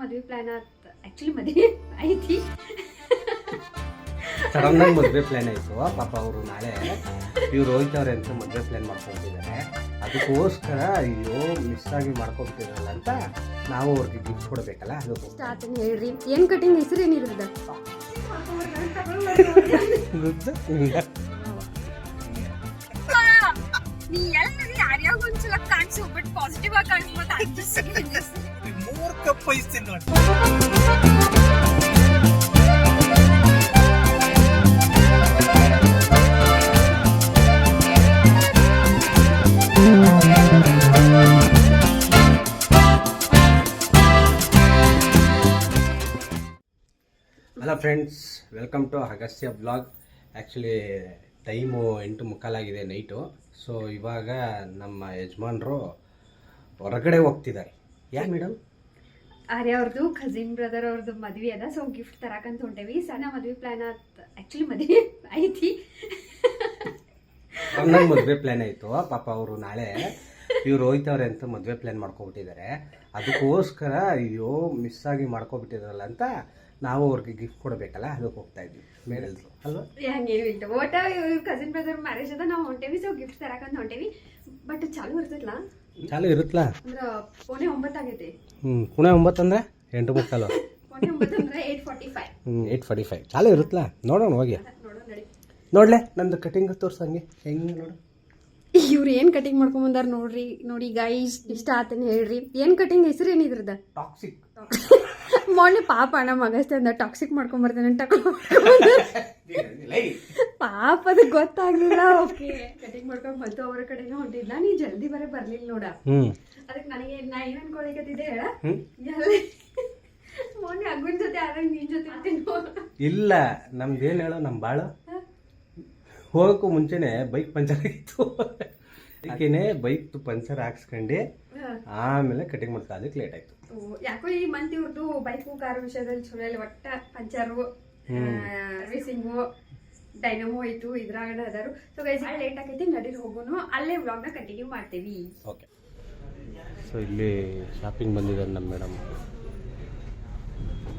ಮದ್ವೆ ಪ್ಲಾನ್ ಆಯ್ತು ಆಕ್ಚುಲಿ ಮದ್ವೆ ಐತಿ ಸಡನ್ ಆಗಿ ಮದುವೆ ಪ್ಲಾನ್ ಆಯಿತು. ಪಾಪ ಅವರು ನಾಳೆ ಇವ್ರು ಹೋಯ್ತವ್ರೆ ಅಂತ ಮದುವೆ ಪ್ಲಾನ್ ಮಾಡ್ಕೊತಿದ್ದಾರೆ ಅದಕ್ಕೋಸ್ಕರ ಅಯ್ಯೋ ಮಿಸ್ ಆಗಿ ಮಾಡ್ಕೊಬಿಟ್ಟಿರಲ್ಲ ಅಂತ ನಾವು ಅವ್ರಿಗೆ ಗಿಫ್ಟ್ ಕೊಡಬೇಕಲ್ಲ ಅದು ಹೇಳ್ರಿ. ಏನ್ ಕಟಿಂಗ್ ಹೆಸರು ಏನಿರದ ನೀ ಎಲ್ಲ ಯಾರ್ಯಾವ ಒಂದ್ಸಲ ಕಾಣಿಸು ಬಟ್ ಪಾಸಿಟಿವ್ ಆಗಿ ಕಾಣಿಸ್ಬೋದು ಮೂರ್ hello friends welcome to Agasya blog actually time ಎಂಟು ಮುಕ್ಕಾಲಾಗಿದೆ ನೈಟು ಸೊ ಇವಾಗ ನಮ್ಮ ಯಜಮಾನರು ಹೊರಗಡೆ ಹೋಗ್ತಿದ್ದಾರೆ. ಯಾಕೆ ಮೇಡಮ್ ಆರ್ಯ ಅವ್ರದ್ದು ಕಸಿನ್ ಬ್ರದರ್ ಅವ್ರದ್ದು ಮದ್ವೆ ಅದ. ಸೊ ಗಿಫ್ಟ್ ತರಕಂತ ಹೊಂಟೇವಿ. ಸಣ್ಣ ಮದ್ವೆ ಪ್ಲಾನ್ ಆತ್ ಆಕ್ಚುಲಿ ಮದ್ವೆ ಐತಿ. ಸಣ್ಣಗೆ ಮದುವೆ ಪ್ಲಾನ್ ಆಯಿತು. ಪಾಪ ಅವರು ನಾಳೆ ಇವ್ರು ಹೋಯ್ತವ್ರೆ ಅಂತ ಮದುವೆ ಪ್ಲಾನ್ ಮಾಡ್ಕೊಬಿಟ್ಟಿದ್ದಾರೆ ಅದಕ್ಕೋಸ್ಕರ ಅಯ್ಯೋ ಮಿಸ್ ಆಗಿ ಮಾಡ್ಕೊಬಿಟ್ಟಿದ್ರಲ್ಲ ಅಂತ ನಾವು ಅವ್ರಿಗೆ ಗಿಫ್ಟ್ ಕೊಡಬೇಕಲ್ಲ ಅದಕ್ಕೆ ಹೋಗ್ತಾ ಇದ್ವಿ. ಮೇಲೆಲ್ರು ಅಲ್ವಾ? ಹಂಗೇನು ಇಲ್ಲ. ಇವ್ರ ಕಸಿನ್ ಬ್ರದರ್ ಮ್ಯಾರೇಜ್ ಅದ ನಾವು ಹೊಂಟೇವಿ. ಸೊ ಗಿಫ್ಟ್ ತರಕಂತ ಹೊಂಟೇವಿ. ಬಟ್ ಚಾಲು ಇರ್ತಿಲ್ಲ ಚಾಲು ಇರುತ್ತಲ್ಲ ಅಂದ್ರೆ ಪೋನೆ ಒಂಬತ್ತಾಗೈತಿ. ಹ್ಞೂ ಪುಣೆ ಒಂಬತ್ತು ಅಂದರೆ ಎಂಟು ಮುಕ್ಕಾಲು. ಹ್ಞೂ ಏಯ್ಟ್ ಫಾರ್ಟಿ ಫೈವ್ ಚಾಲು ಇರುತ್ತಲ್ಲ? ನೋಡೋಣ ಹೋಗಿ. ನೋಡಲೆ ನಡಿ. ನೋಡ್ಲೆ ನಂದು ಕಟಿಂಗ್ ತೋರ್ಸಂಗೆ ಹೆಂಗೆ. ನೋಡು. ಇವ್ರು ಏನು ಕಟಿಂಗ್ ಮಾಡ್ಕೊಂಡ್ ಬಂದಾರ ನೋಡ್ರಿ ನೋಡಿ ಗೈಸ್ ಇಷ್ಟ ಆತನ ಹೇಳ್ರಿ. ಏನು ಕಟಿಂಗ್ ಹೆಸರು ಏನಿದ್ರದ ಟಾಕ್ಸಿಕ್ ಮೊನ್ನೆ ಪಾಪ ಅಣ್ಣ ಮಗಸ್ತಂದ ಟಾಕ್ಸಿಕ್ ಮಾಡ್ಕೊಂಡ್ ಬರ್ತಾನೆ ಅಂತ. ಪಾಪ ಅದಕ್ಕೆ ಗೊತ್ತಾಗ್ಲಿಲ್ಲ. ಓಕೆ ಕಟಿಂಗ್ ಮಾಡ್ಕೊಂಡು ಮತ್ತು ಅವರ ಕಡೆನೂ ಹೊಂಟಿದ್ಲ. ನೀ ಜಲ್ದಿ ಬರೇ ಬರ್ಲಿಲ್ಲ ನೋಡ. ಅದಕ್ಕೆ ನನಗೆ ನಾ ಏನ್ ಅನ್ಕೊಳಿಕತ್ತಿದ್ದೆ? ಹೇಳ ಹ್ಮ್? ಎಲ್ಲಿ? ಮೊನ್ನೆ ಅಗ್ಗನ್ ಜೊತೆ ಆದಾಗ ನಿನ್ ಜೊತೆ ಇಲ್ಲ ನಮ್ದು ಏನ್ ಹೇಳೋ ನಮ್ ಬಾಳ. ಹೋಗಕ್ಕೂ ಮುಂಚೆನೆ ಬೈಕ್ ಪಂಚರ್ ಆಗಿತ್ತು. ಅದಕ್ಕೇನೆ ಬೈಕ್ ಪಂಚರ್ ಹಾಕ್ಸ್ಕೊಂಡು ಆಮೇಲೆ ಕಟಿಂಗ್ ಮಾಡ್ತಾ ಅದಕ್ಕೆ ಲೇಟ್ ಆಯ್ತು. ಯಾಕೋ ಈ ಮಂತ್ ಇವ್ರದ್ದು ಬೈಕು ಕಾರು ವಿಷಯದಲ್ಲಿ ಚಲೋ ಇಲ್ಲ. ಒಟ್ಟ ಪಂಚರು. ಸರ್ವಿಸಿಂಗು ಡೈನಮೋ ಆಯ್ತು ಇದ್ರಾಗಡೆ ಅದಾರು. ಸೊ ಗೈಸ್ ಲೇಟ್ ಆಗೈತಿ ನಡೀರಿ ಹೋಗೋನು. ಅಲ್ಲೇ ವ್ಲಾಗ್ನ ಕಂಟಿನ್ಯೂ ಮಾಡ್ತೀವಿ. ಓಕೆ ಸೊ ಇಲ್ಲಿ ಶಾಪಿಂಗ್ ಬಂದಿದ್ದಾರೆ ನಮ್ಮ ಮೇಡಮ್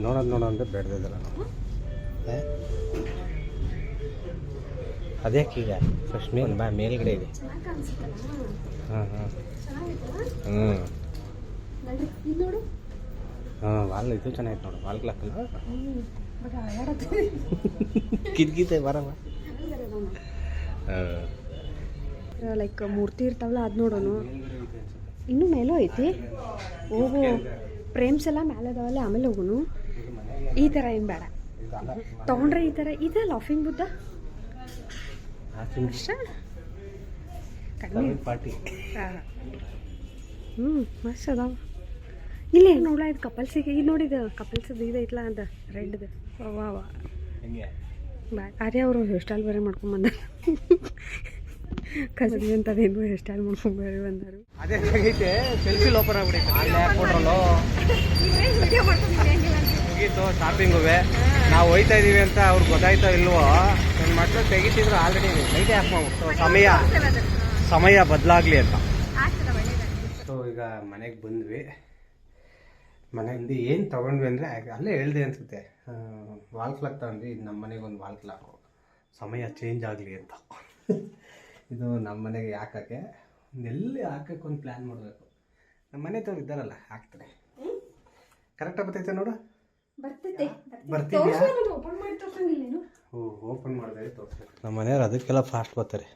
ನೋಡೋದು ನೋಡೋ ಅಂದ್ರೆ ಬೇಡದಿದ್ದಲ್ಲ ನಾವು. ಏ? ಅದ್ಯಾಕೆ ಈಗ ಫಸ್ಟ್ ಮೇಲೆ ಬಾ ಮೇಲ್ಗಡೆ ಇದೆ. ಹಾಂ ಹಾಂ ಹ್ಞೂ ನೋಡು. ಹಾಂ ವಾಲ್ ಇದು ಚೆನ್ನಾಗಿತ್ತು ನೋಡು ವಾಲ್ ಕ್ಲಾಕಲ್ಲ ಬಟ್ ಹಳಾಡತ್ತೆ ಕಿದ್ಗಿದೆ ಬರವ ಲೈಕ್ ಮೂರ್ತಿ ಇರ್ತಾವಲ್ಲ ಅದು ನೋಡೋಣ ಇನ್ನೂ ಮೇಲೂ ಐತಿ. ಹೋಗು ಪ್ರೇಮ್ಸ್ ಎಲ್ಲ ಮೇಲೆ ಅದಾವಲ್ಲ ಆಮೇಲೆ ಹೋಗುನು. ಈ ಥರ ಏನು ಬೇಡ. ತೊಗೊಂಡ್ರೆ ಈ ಥರ ಇದೆ ಲಾಫಿಂಗ್ ಬುದ್ಧ ಅಷ್ಟ? ಕಡಿಮೆ. ಹ್ಞೂ ಮಸ್ತ್ ಅದಾವ. ಇಲ್ಲಿ. ನೋಡ ಇದು ಕಪಲ್ಸಿಗೆ ಇದು ನೋಡಿದ ಕಪಲ್ಸದ ಇದು ಐತ್ಲ ಅಂತ ರೆಡ್ದು ವಾ ವಾ ಆರ್ಯ ಅವರು ಹೇರ್ ಸ್ಟೈಲ್ ಬೇರೆ ಮಾಡ್ಕೊಂಬಂದ ಕಸದಿ ಅಂತ ಅದೇನು ಹೇರ್ ಸ್ಟೈಲ್ ಮಾಡ್ಕೊಂಡ್ ಬೇರೆ ಬಂದರು. ಅದೇ ಹೇಗೈತೆ ಸೆಲ್ಫಿ ಓಪನ್ ಆಗ್ಬಿಡೈತೆ ಅಲ್ಲೇ? ಹಾಕ್ಬಿಟ್ರಲ್ಲೋ ಮುಗೀತು ಶಾಪಿಂಗುವೆ ನಾವು ಹೋಯ್ತಾ ಇದೀವಿ ಅಂತ ಅವ್ರಿಗೆ ಗೊತ್ತಾಯ್ತೋ ಇಲ್ವೋ ನನ್ನ ಮಕ್ಕಳು ತೆಗಿತಿದ್ರು ಆಲ್ರೆಡಿ ಲೈಟೇ ಆಫ್ ಮಾಡ್ಬಿಟ್ಟು. ಸಮಯ ಸಮಯ ಬದಲಾಗ್ಲಿ ಅಂತ. ಸೊ ಈಗ ಮನೆಗೆ ಬಂದ್ವಿ. ಮನೆಯಿಂದ ಏನು ತಗೊಂಡ್ವಿ ಅಂದರೆ ಅಲ್ಲೇ ಹೇಳ್ದೆ ಅನ್ಸುತ್ತೆ. ವಾಲ್ ಕ್ಲಾಕ್ ತೊಗೊಂಡ್ವಿ. ಇದು ನಮ್ಮ ಮನೆಗೆ ಒಂದು ವಾಲ್ ಕ್ಲಾಕು ಸಮಯ ಚೇಂಜ್ ಆಗಲಿ ಅಂತ. ಇದು ನಮ್ಮ ಮನೆಗೆ ಹಾಕೋಕ್ಕೆ ಎಲ್ಲಿ ಹಾಕಕ್ಕೆ ಒಂದು ಪ್ಲ್ಯಾನ್ ಮಾಡಬೇಕು. ನಮ್ಮ ಮನೆ ತವ್ರು ಇದ್ದಾರಲ್ಲ ಹಾಕ್ತಾರೆ. ಕರೆಕ್ಟಾಗಿ ಬರ್ತೈತೆ ನೋಡು. ತೋರ್ಸಂಗಿಲ್ಲೇನು ಓ ಓಪನ್ ಮಾಡಿದ್ರೆ ತೋರಿಸ್ಬೇಕು ನಮ್ಮ ಮನೆಯವ್ರು ಅದಕ್ಕೆಲ್ಲ ಫಾಸ್ಟ್ ಬರ್ತಾರೆ.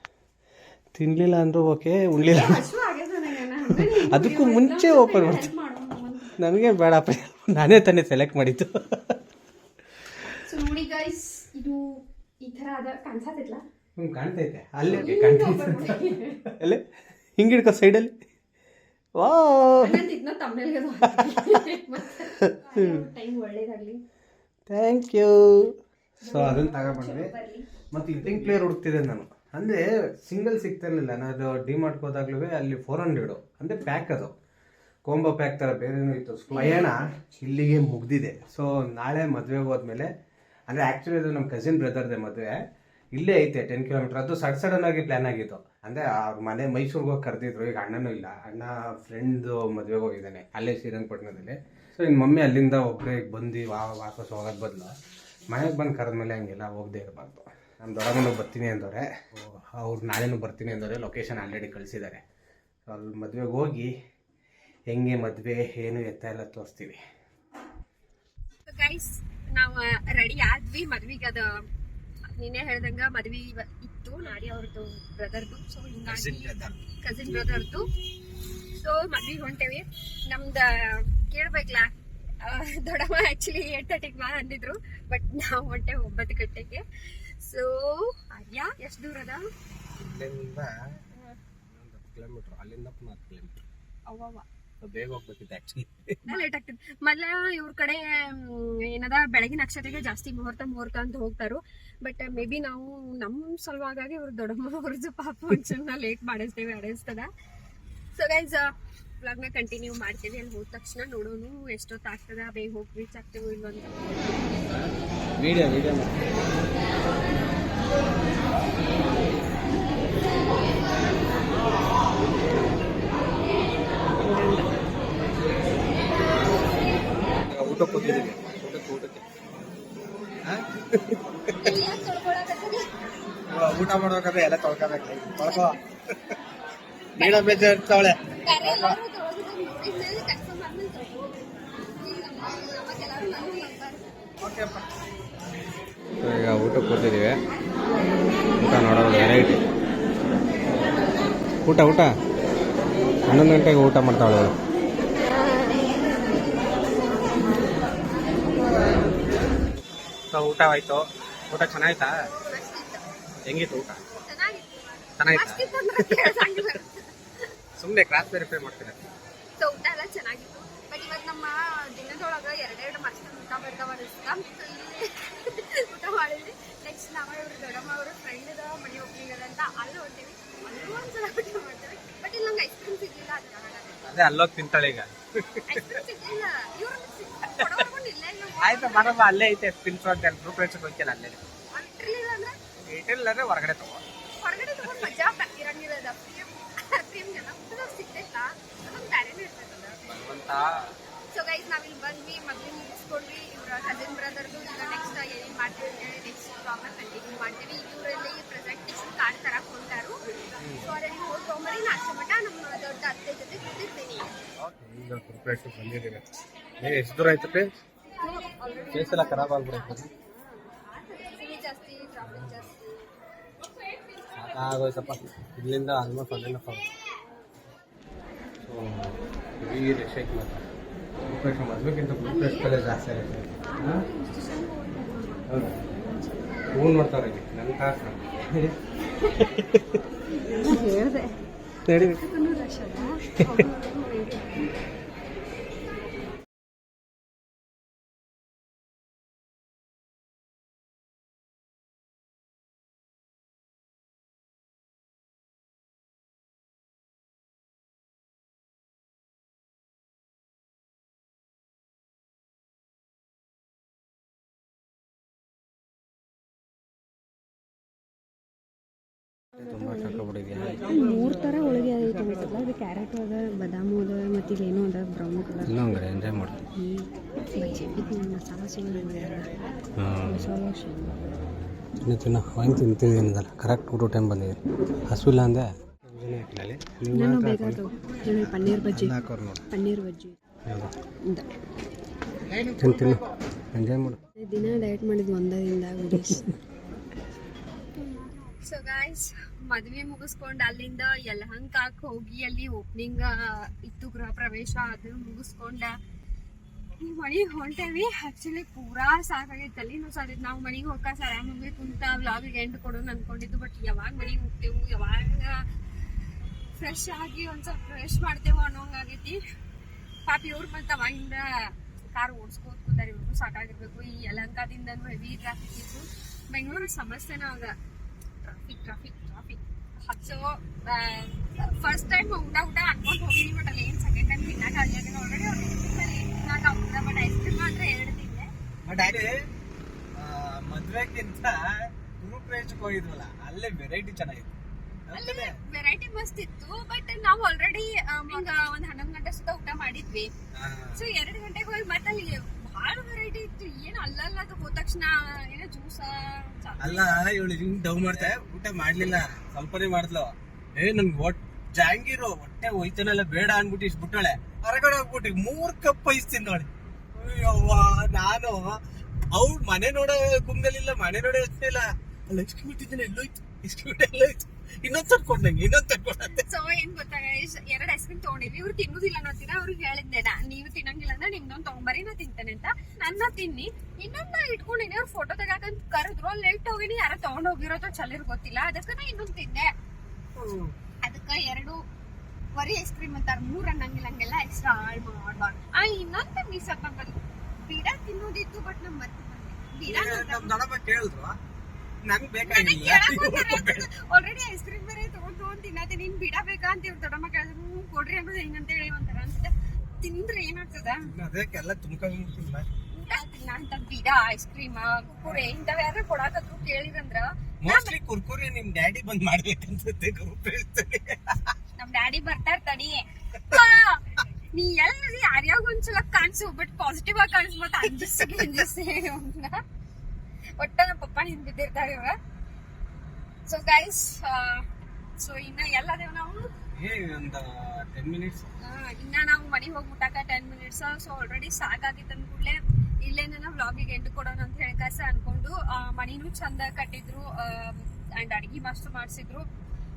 ತಿನ್ಲಿಲ್ಲ ಅಂದ್ರೂ ಓಕೆ ಉಣ್ಲಿಲ್ಲ ನೀನು ಅದಕ್ಕೂ ಮುಂಚೆ ಓಪನ್ ಮಾಡ್ತೀನಿ help ಮಾಡು ನಮ್ಮನ್ನ. ನನಗೆ ಬೇಡಪ್ಪ ನಾನೇ ತಾನೇ ಸೆಲೆಕ್ಟ್ ಮಾಡಿದ್ದು. ಸೊ ನೋಡಿ ಗೈಸ್ ಇದು ಈ ಥರ ಅದ ಕಾಣಿಸತ್ತಿಲ್ಲ ಹ್ಞೂ ಕಾಣ್ತೈತೆ. ಅಲ್ಲೇ ಕಾಣ್ತೈತೆ. ಅಲ್ಲೇ? ಹಿಂಗೆ ಹಿಡ್ಕೊ ಸೈಡಲ್ಲಿ ವಾ ಇದನ್ನ ತಮ್ಮನೇಲಿಗೆ ಟೈಮ್ ಒಳ್ಳೇದಾಗ್ಲಿ. ಥ್ಯಾಂಕ್ ಯು ಸೊ ಅದನ್ನು ತಗೊಬಂದ್ವಿ ಮತ್ತು ಇಟ್ಟಿಂಗ್ ಪ್ಲೇಯರ್ ಹುಡುಕ್ತಿದ್ದೆ ನಾನು. ಅಂದರೆ ಸಿಂಗಲ್ ಸಿಗ್ತಿರ್ಲಿಲ್ಲ ನಾನು ಅದು ಡಿ ಹೋದಾಗ್ಲೂ ಅಲ್ಲಿ ಫೋರ್ ಹಂಡ್ರೆಡು ಅಂದರೆ ಪ್ಯಾಕ್ ಅದು. ಕೋಂಬೋ ಪ್ಯಾಕ್ ಥರ ಬೇರೆನೂ ಇತ್ತು. ಪಯಣ ಇಲ್ಲಿಗೆ ಮುಗ್ದಿದೆ. ಸೊ ನಾಳೆ ಮದುವೆ ಹೋದ್ಮೇಲೆ, ಅಂದರೆ ಆ್ಯಕ್ಚುಲಿ ಅದು ನಮ್ಮ ಕಸಿನ್ ಬ್ರದರ್ದೆ ಮದುವೆ. ಇಲ್ಲೇ ಐತೆ ಟೆನ್ ಕಿಲೋಮೀಟರ್ ಅದು ಸಡ್ ಸಡನ್ ಆಗಿ ಪ್ಲ್ಯಾನ್ ಆಗಿತ್ತು. ಅಂದರೆ ಅವ್ರ ಮನೆ ಮೈಸೂರಿಗೆ ಹೋಗಿ ಕರೆದಿದ್ರು. ಈಗ ಅಣ್ಣನೂ ಇಲ್ಲ. ಅಣ್ಣ ಫ್ರೆಂಡ್ದು ಮದುವೆಗೆ ಹೋಗಿದ್ದಾನೆ, ಅಲ್ಲೇ ಶ್ರೀರಂಗಪಟ್ಟಣದಲ್ಲಿ ಸೊ ಇನ್ನು ಮಮ್ಮಿ ಅಲ್ಲಿಂದ ಒಬ್ಬರೇ ಬಂದು ವಾ, ವಾಪಸ್ ಹೋಗೋದು ಬದಲು. ಮನೆಗೆ ಬಂದು ಕರೆದ್ಮೇಲೆ ಹಂಗೆಲ್ಲ ಹೋಗದೆ ಇರಬಾರ್ದು. ನಮ್ಮ ದೊಡ್ಡಮ್ಮನೂ ಬರ್ತೀನಿ ಅಂದವ್ರೆ. ಅವ್ರು ನಾಳೆನೂ ಬರ್ತೀನಿ ಅಂದವ್ರೆ. ಲೊಕೇಶನ್ ಆಲ್ರೆಡಿ ಕಳಿಸಿದ್ದಾರೆ. ಸೊ ಅಲ್ಲಿ ಮದುವೆಗೆ ಹೋಗಿ ಹೆಂಗೆ ಮದುವೆ ಏನು ಎತ್ತ ಎಲ್ಲ ತೋರಿಸ್ತೀವಿ. ಗೈಸ್ ನಾವು ರೆಡಿ ಆದ್ವಿ ಮದ್ವಿಗೆ. ಅದ ನಿನ್ನೆ ಹೇಳ್ದಂಗ ಮದ್ವಿ ಇತ್ತು. ನಾಡಿ ಅವ್ರದ್ದು ಬ್ರದರ್ದು ಸೊ ಹಿಂಗಾಗಿ ಕಸಿನ್ ಬ್ರದರ್ದು ಸೊ ಮದ್ವಿ ಹೊಂಟೇವಿ. ನಮ್ದ ಕೇಳ್ಬೇಕಲ್ಲ ದೊಡ್ಡಮ್ಮ ಆಕ್ಚುಲಿ ಏಟ್ ತರ್ಟಿಗೆ ಬಾ ಅಂದಿದ್ರು. ಬಟ್ ನಾವು ಹೊಂಟೆ ಒಂಬತ್ತು ಗಂಟೆಗೆ. ಸೊ ಅಯ್ಯ ಎಷ್ಟು ದೂರ ಅದ? ಇಲ್ಲಿಂದ ಕಿಲೋಮೀಟರ್ ಅಲ್ಲಿಂದ ಹತ್ತು ಕಿಲೋಮೀಟ್ರ್ ಅವ್ವ. ಬೇಗ ಹೋಗ್ಬೇಕಿತ್ತು ಆಕ್ಚುಲಿ ಲೇಟ್ ಆಗ್ತಿತ್ತು. ಮೊದ್ಲ ಇವ್ರ ಕಡೆ ಏನದ ಬೆಳಗಿನ ನಕ್ಷತೆಗೆ ಜಾಸ್ತಿ ಮುಹೂರ್ತ ಮುಹೂರ್ತ ಅಂತ ಹೋಗ್ತಾರು. ಬಟ್ ಮೇ ಬಿ ನಾವು ನಮ್ಮ ಸಲುವಾಗಿ ಇವ್ರ ದೊಡ್ಡಮ್ಮ ಅವ್ರದ್ದು ಪಾಪ ಫಂಕ್ಷನ್ನ ಲೇಟ್ ಮಾಡಿಸ್ತೇವೆ ಅನಿಸ್ತದ. ಸೊ ಗೈಸ್ ವ್ಲಾಗ್ನ ಕಂಟಿನ್ಯೂ ಮಾಡ್ತೀವಿ. ಅಲ್ಲಿ ಹೋದ ತಕ್ಷಣ ನೋಡೋನು ಎಷ್ಟೊತ್ತು ಆಗ್ತದ ಬೇಗ ಹೋಗಿ ರೀಚ್ ಆಗ್ತೇವೋ ಇಲ್ವ ಅಂತ. ವಿಡಿಯೋ ವಿಡಿಯೋ ಊಟ ಕೂತಿದ್ದೀವಿ ಊಟಕ್ಕೆ ಊಟಕ್ಕೆ ಊಟ ಮಾಡ್ಬೇಕಾದ್ರೆ ಎಲ್ಲ ತೊಳ್ಕೊಬೇಕು. ತೊಳ್ಕೊ ನೀಡ ಬೇಜಾರ್ತಾವಳೆ ಈಗ ಊಟ ಕೂತಿದ್ದೀವಿ. ಊಟ ನೋಡೋದು ವೆರೈಟಿ ಊಟ ಊಟ. ಹನ್ನೊಂದು ಗಂಟೆಗೆ ಊಟ ಮಾಡ್ತಾವಳೆ ಅವಳು. ಊಟ ಆಯ್ತು. ಊಟ ಚೆನ್ನಾಯ್ತಾ ಹೆಂಗಿತ್ತು ಊಟ? ಚೆನ್ನಾಯ್ತಾ ಸುಮ್ಮನೆ ಕ್ರಾಸ್ ವೆರಿಫೈ ಮಾಡ್ತೀರ? ಸೊ ಊಟ ಎಲ್ಲ ಚೆನ್ನಾಗಿತ್ತು. ಬಟ್ ಇವತ್ತು ನಮ್ಮ ದಿನದೊಳಗ ಎರಡೆರಡು ಮಸ್ತ್ ಊಟ ಬರ್ತಾವ ಇಲ್ಲಿ ಊಟ ಮಾಡಿದ್ವಿ. ನೆಕ್ಸ್ಟ್ ನಾವು ಇವ್ರ ದೊಡ್ಡಮ್ಮ ಅವ್ರ ಫ್ರೆಂಡ್ ಮನೆ ಓಪನಿಂಗ್ ಅದ ಅಂತ ಅಲ್ಲಿ ಹೊಂಟೀವಿ ಅಲ್ಲೂ ಒಂದ್ಸಲ ಊಟ ಮಾಡ್ತೇವೆ ಬಟ್ ಇಲ್ಲಿ ನಂಗೆ ಐಸ್ ಕ್ರೀಮ್ ಸಿಗ್ಲಿಲ್ಲ ಅದು ಅಲ್ಲೋಗಿ ತಿಂತಾಳೆ ಈಗ. ಐಸ್ ಕ್ರೀಮ್ ಸಿಗ್ಲಿಲ್ಲ. ಇವ್ರು ಆಯ್ತು ಬರಮ್ಮ ಅಲ್ಲೇ ಐತೆ ತಿನ್ಸು ಅಂತ ಗ್ರೂಪ್ ಹೋಗ್ತಿಲ್ಲ ಅಲ್ಲೇ. ಏಟಿಲ್ಲ ಅಂದ್ರೆ ಹೊರಗಡೆ ತಗೋ. ಹೊರಗಡೆ ತಗೊಂಡು ಮಜಾ ಇರಂಗಿರೋದ ಕ್ರೀಮ್ ಕ್ರೀಮ್ಗೆಲ್ಲ ಸಿಗ್ತೈತಾ ಅದೊಂದು ಬ್ಯಾರೇನೇ ಇರ್ತೈತದ ಅಂತ ಸೊ ಗೈಸ್ ಬಂದ್ವಿ ಮದ್ವೆ ಮುಗಿಸ್ಕೊಂಡ್ವಿ. ಇವ್ರ ಕಸಿನ್ ಬ್ರದರ್ದು ಈಗ ನೆಕ್ಸ್ಟ್ ಮಾಡ್ತೀವಿ. ಅಂತೇಳಿ ನೆಕ್ಸ್ಟ್ ಕಂಟಿನ್ಯೂ ಮಾಡ್ತೀವಿ ಇವರಲ್ಲಿ ಪ್ರೆಸೆಂಟೇಷನ್ ಕಾರ್ಡ್ ಹೊಂಟಾರು ಸೊ ಅದರಲ್ಲಿ ಹೋಗಿ ತೊಗೊಂಬರಿ ನಾಲ್ಕು ಮಟ ನಮ್ಮ ದೊಡ್ಡ ಅತ್ತೆ ಜೊತೆ ಕೂತಿರ್ತೀನಿ. ಈಗ ಗ್ರೂಪ್ ರೇಚ್ ಬಂದಿದ್ದೀವಿ ಎಷ್ಟು ದೂರ ಫೇಸ್ ಎಲ್ಲ ಖರಾಬ್ ಆಗ್ಬಿಡುತ್ತೆ ಸಾಕಾಗೋಯ್ತಪ್ಪ ಇಲ್ಲಿಂದ ಆಲ್ಮೋಸ್ಟ್ ಅಲ್ಲಿಂದ ಫಾರ್ ಸೊ ಈ ರಶ್ ಐತೆ ಮದ್ವೆಗಿಂತ ಜಾಸ್ತಿ ಆಗುತ್ತೆ. ಹೌದಾ. ಹೂ ನೋಡ್ತಾರೆ ನನ್ನ ಕಾಸು ಹೇಳಿದೆ. ಮೂರು ಥರ ಹೋಳಿಗೆ ಐತೆ ಅನ್ಸಲ್ಲ ಅದು ಕ್ಯಾರೆಟ್ ಅದ ಬಾದಾಮು ಅದ ಮತ್ತು ಇಲ್ಲೇನೋ ಅದ ಬ್ರೌನ್ ಕಲರ್ ಇನ್ನೂ ಹಂಗಾರೆ ಎಂಜಾಯ್ ಮಾಡು. ಇದು ಮಸಾಲ ಸಿಂಗ್ ಹಾಂ ಮಸಾಲ ಶೇಂಗಾ ತಿನ್ನು ತಿನ್ನು ಹಂಗೆ ಕರೆಕ್ಟ್ ಊಟ ಟೈಮ್ ಬಂದಿದೆ. ಹಸುವಿಲ್ಲ ಅಂದೆ ನಾನು ಹೇಳಿ ಪನ್ನೀರ್ ಬಜ್ಜಿ. ಪನ್ನೀರ್ ಬಜ್ಜಿ. ಇಂದ ತಿನ್ನು ತಿನ್ನು. ಎಂಜಾಯ್ ಮಾಡು. ದಿನ ಡಯಟ್ ಮಾಡಿದ್ವಿ ಒಂದರಿಂದ ಸೊ ಗಾಯ್ಸ್ ಮದುವೆ ಮುಗಿಸ್ಕೊಂಡು ಅಲ್ಲಿಂದ ಯಲಹಂಕಕ್ಕೆ ಹೋಗಿ ಅಲ್ಲಿ ಓಪನಿಂಗ್ ಇತ್ತು ಗೃಹ ಪ್ರವೇಶ, ಅದು ಮುಗಿಸ್ಕೊಂಡ. ಮನೆಗೆ ಹೊಂಟೇವಿ. ಆಕ್ಚುಲಿ ಪೂರಾ ಸಾಕಾಗೈತೆ. ಅಲ್ಲಿ ನಾವು ಸರಿ ನಾವು ಮನೆಗೆ ಹೋಗಕ್ಕೆ ಸರ ಮಮ್ಮಿ ಕುಂತ ವ್ಲಾಗಿಗೆ ಎಂಟು ಕೊಡೋಣ ಅನ್ಕೊಂಡಿದ್ದು ಬಟ್ ಯಾವಾಗ ಮನೆಗೆ ಹೋಗ್ತೇವು, ಯಾವಾಗ ಫ್ರೆಶ್ ಆಗಿ ಒಂದು ಸ್ವಲ್ಪ ಫ್ರೆಶ್ ಮಾಡ್ತೇವೋ ಅನ್ನೋಂಗಾಗೈತಿ. ಪಾಪ ಇವ್ರು ಮತ್ತೆ ಅವಾಗಿಂದ ಕಾರ್ ಓಡಿಸ್ಕೋತ ಕೂತಾರೆ. ಇವ್ರಿಗೂ ಸಾಕಾಗಿರ್ಬೇಕು. ಈ ಯಲಹಂಕದಿಂದನೂ ಹೆವಿ ಟ್ರಾಫಿಕ್ ಇತ್ತು. ಬೆಂಗಳೂರು ಸಮಸ್ಯೆನ ಅದ. Traffic traffic traffic so first time ಊಟ ಊಟ ಅನ್ಕೊಂಡು ಹೋಗಿನಿ ಬಟ್ ಅಲ್ಲಿ ಏನು ಸೆಕೆಂಡ್ ಟೈಮ್ ತಿನ್ನಾಕ ಆಗಿಲ್ಲ ಆಲ್ರೆಡಿ ಅವ್ರು ತಿನ್ನಕ್ಕೆ ಆಗ್ತದೆ ಬಟ್ ಐಸ್ ಕ್ರೀಮ್ ಮಾತ್ರ ಎರಡು ತಿಂದೆ. ಅಲ್ಲಿ ಮದ್ವೆಗಿಂತ ಗ್ರೂಪ್ ರೇಂಜ್ ಹೋಗಿದ್ವಲ್ಲ ಅಲ್ಲೇ ವೆರೈಟಿ ಚೆನ್ನಾಗಿತ್ತು. ಅಲ್ಲಿ ವೆರೈಟಿ ಮಸ್ತ್ ಇತ್ತು ಬಟ್ ನಾವು ಆಲ್ರೆಡಿ ಹಿಂಗ ಒಂದ್ ಹನ್ನೊಂದ್ ಗಂಟೆ ಸುತ್ತ ಊಟ ಮಾಡಿದ್ವಿ. ಸೊ ಎರಡು ಗಂಟೆಗೆ ಹೋಗಿ ಮತ್ತೆ ಅಲ್ಲಿ ಬಹಳ ವೆರೈಟಿ ಇತ್ತು. ಏನ್ ಅಲ್ಲಲ್ಲ ಅದು ಹೋದ ತಕ್ಷಣ ಏನೋ ಜ್ಯೂಸ ಅಲ್ಲ, ಇವಳು ಹಿಂಗ್ ಡವ್ ಮಾಡ್ತಾ, ಊಟ ಮಾಡ್ಲಿಲ್ಲ. ಸ್ವಲ್ಪನೇ ಮಾಡಿದ್ಲು. ಏ, ನನ್ಗೆ ಒಟ್ ಜಾಂಗೀರು, ಹೊಟ್ಟೆ ಹೋಯ್ತಾನಲ್ಲ, ಬೇಡ ಅನ್ಬಿಟ್ಟು ಇಷ್ಟ್ಬಿಟ್ಟಾಳೆ ಹೊರಗಡೆ ಹೋಗ್ಬಿಟ್ಟು ಮೂರ್ ಕಪ್ ಐಸ್ತೀನಿ ನೋಡಿ ಅಯ್ಯವ್ವ, ನಾನು. ಅವ್ಳು ಮನೆ ನೋಡೋ ಕುಂಗಲಿಲ್ಲ ಮನೆ ನೋಡೋ ಯೋಚನೆ ಅಲ್ಲಿ ಬಿಟ್ಟಿದ್ದೀನಿ ಎಲ್ಲೋಯ್ತು. ಎಲ್ಲೋಯ್ತು ಇನ್ನೊಂದ್ ತಡ್ಕೊಂಡಂಗೆ ಇನ್ನೊಂದ್ ತಡ್ಕೊಂಡಂತೆ ಸೊ ಏನ್ ಗೊತ್ತಾ ಎರಡ್ ಐಸ್ ಕ್ರೀಮ್ ತಗೊಂಡಿದ್ವಿ. ಇವ್ರು ತಿನ್ನುದಿಲ್ಲ ಅನ್ನೋತಿನ ಅವ್ರಿಗೆ ಹೇಳಿದ್ದೆ ನಾ ನೀವು ತಿನ್ನಂಗಿಲ್ಲ ಅಂದ್ರೆ ನಿಮ್ದೊಂದ್ ತಗೊಂಬರಿ ನಾ ತಿಂತೇನೆ ಅಂತ. ನನ್ನ ತಿನ್ನಿ. ಇನ್ನೊಂದ್ ನಾ ಇಟ್ಕೊಂಡಿನಿ. ಅವ್ರು ಫೋಟೋ ತೆಗಾಕಂತ ಕರೆದ್ರು. ಲೇಟ್ ಹೋಗಿನಿ. ಯಾರೋ ತಗೊಂಡ್ ಹೋಗಿರೋದು ಚಲಿರ್ ಗೊತ್ತಿಲ್ಲ. ಅದಕ್ಕ ನಾ ಇನ್ನೊಂದ್ ತಿಂದೆ. ಅದಕ್ಕ ಎರಡು ವರಿ ಐಸ್ ಕ್ರೀಮ್ ಅಂತಾರ. ಮೂರ್ ಅನ್ನಂಗಿಲ್ಲ ಹಂಗೆಲ್ಲ ಎಕ್ಸ್ಟ್ರಾ ಹಾಳ್ ಮಾಡ್ಬಾರ್ದು. ಆ ಇನ್ನೊಂದ್ ಮಿಸ್ ಆಗ್ತಂಬಲ್ಲಿ ಬೀಡ ತಿನ್ನೋದಿತ್ತು ಬಟ್ ನಮ್ ಮತ್ತೆ ಬೀಡ ನಮ್ ದೊಡ್ಡಪ್ಪ ಕೇಳಿದ್ರು ನಂಗ್ ಬೇಕಾಗಿಲ್ಲ. ಆಲ್ರೆಡಿ ಐಸ್ ಕ್ರೀಮ್ ಬೇರೆ ತಗೊಂಡ್ ತಗೊಂಡ್ ತಿನ್ನತ್ತೆ ನೀನ್ ಬಿಡಬೇಕಾ ಅಂತ ಇವ್ರು ದೊಡ್ಡಮ್ಮ ಕೇಳಿದ್ರು. "ಹ್ಞೂ, ಕೊಡ್ರಿ ಅಂದ್ರೆ ಹೆಂಗಂತ ಹೇಳಿ ಒಂಥರ ಅನ್ಸುತ್ತೆ. ತಿಂದ್ರೆ ಏನಾಗ್ತದ? ಅದಕ್ಕೆಲ್ಲ ತುಂಬ್ಕೊಂಡ್ಬಿಟ್ಟಿಲ್ಲ ಊಟ ತಿನ್ನ ಅಂತ ಬಿಡ ಐಸ್ ಕ್ರೀಮ್ ಕುರೆ ಇಂಥವ್ ಯಾರು ಕೊಡಾಕತ್ರು ಕೇಳಿರಂದ್ರ. ಮೋಸ್ಟ್ಲಿ ಕುರ್ಕುರಿ ನಿಮ್ ಡ್ಯಾಡಿ ಬಂದ್ ಮಾಡ್ಬೇಕನ್ಸುತ್ತೆ ಗ್ರೂಪ್ ಹೇಳ್ತಾರೆ ನಮ್ ಡ್ಯಾಡಿ ಬರ್ತಾರ ತಡಿ. ನೀ ಎಲ್ಲಿ ಯಾರ್ಯಾಗ ಒಂದ್ಸಲ ಕಾಣಿಸು ಬಟ್ ಪಾಸಿಟಿವ್ ಆಗಿ ಕಾಣಿಸ್ ಮತ್ತೆ ಅಂಜಿಸಿ ಅಂಜಿಸಿ ಒಟ್ಟ ನಮ್ಮ ಪಪ್ಪ ನಿಂದ ಬಿದ್ದಿರ್ತಾರೆ ಇವಾಗ ಸೊ ಗೈಸ್ ಸೊ ಇನ್ನ ಎಲ್ಲದೇವ್ ನಾವು? ಏ ಒಂದ್ ಟೆನ್ ಮಿನಿಟ್ಸ್ ಇನ್ನ ನಾವು ಮನೆಗೆ ಹೋಗಿ ಮುಟ್ಟಾಕ ಟೆನ್ ಮಿನಿಟ್ಸ್ ಸೊ ಆಲ್ರೆಡಿ ಸಾಕಾಗಿತ್ತು ಅಂದ್ಕೂಡ್ಲೆ ಇಲ್ಲೇನ ವ್ಲಾಗಿಗೆ ಎಂಡ್ ಕೊಡೋಣ ಅಂತ ಹೇಳಿ ಕಸ ಅನ್ಕೊಂಡು ಆ, ಮನಿನೂ ಚಂದ ಕಟ್ಟಿದ್ರು ಅಂಡ್ ಅಡಿಗೆ ಮಸ್ತ್ ಮಾಡಿಸಿದ್ರು.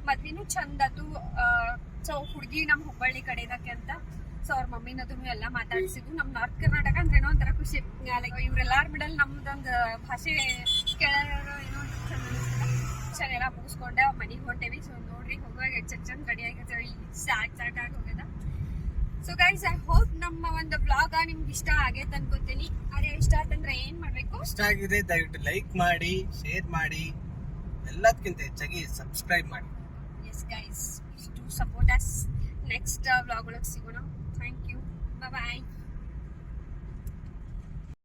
ಮದ್ವಿನೂ ಚಂದ ಅದು ಸೊ ಹುಡುಗಿ ನಮ್ಮ ಹುಬ್ಬಳ್ಳಿ ಕಡೆದಕ್ಕೆ ಅಂತ. ಸೊ ಅವ್ರ ಮಮ್ಮಿನದೂ ಎಲ್ಲ ಮಾತಾಡ್ಸಿದ್ರು. ನಮ್ ನಾರ್ತ್ ಕರ್ನಾಟಕ ಅಂದ್ರೆ ಏನೋ ಒಂಥರ ಖುಷಿ. ಲೈಕ್ ಇವ್ರೆಲ್ಲಾರ ಮಿಡಲ್ ನಮ್ದೊಂದು ಭಾಷೆ ಕೇಳೋ ಏನೋ ಅನ್ಸುತ್ತೆ. ಚೆನ್ನಾಗೆಲ್ಲ ಮುಗಿಸ್ಕೊಂಡೆ ಮನೆಗೆ ಹೊಂಟೇವಿ. ಸೊ ನೋಡ್ರಿ ಹೋಗುವಾಗ ಎಷ್ಟ್ ಚಂದ ರೆಡಿ ಆಗಿರ್ತೇವೆ. ಸ್ಟಾರ್ಟ್ ಸ್ಟಾರ್ಟ್ ಆಗಿ ಹೋಗ್ಯದ. ಸೊ ಗೈಸ್ ಐ ಹೋಪ್ ನಮ್ಮ ಒಂದು ಬ್ಲಾಗ್ ನಿಮ್ಗೆ ಇಷ್ಟ ಆಗೈತೆ ಅನ್ಕೋತೀನಿ. ಅದೇ ಇಷ್ಟ ಆತಂದ್ರೆ ಏನ್ ಮಾಡ್ಬೇಕು? ಇಷ್ಟ ಆಗಿದೆ ದಯವಿಟ್ಟು ಲೈಕ್ ಮಾಡಿ ಶೇರ್ ಮಾಡಿ. ಎಲ್ಲದಕ್ಕಿಂತ ಹೆಚ್ಚಾಗಿ ಸಬ್ಸ್ಕ್ರೈಬ್ ಮಾಡಿ. Yes guys to support us next blog ಒಳಗೆ ಸಿಗೋಣ. Thank you bye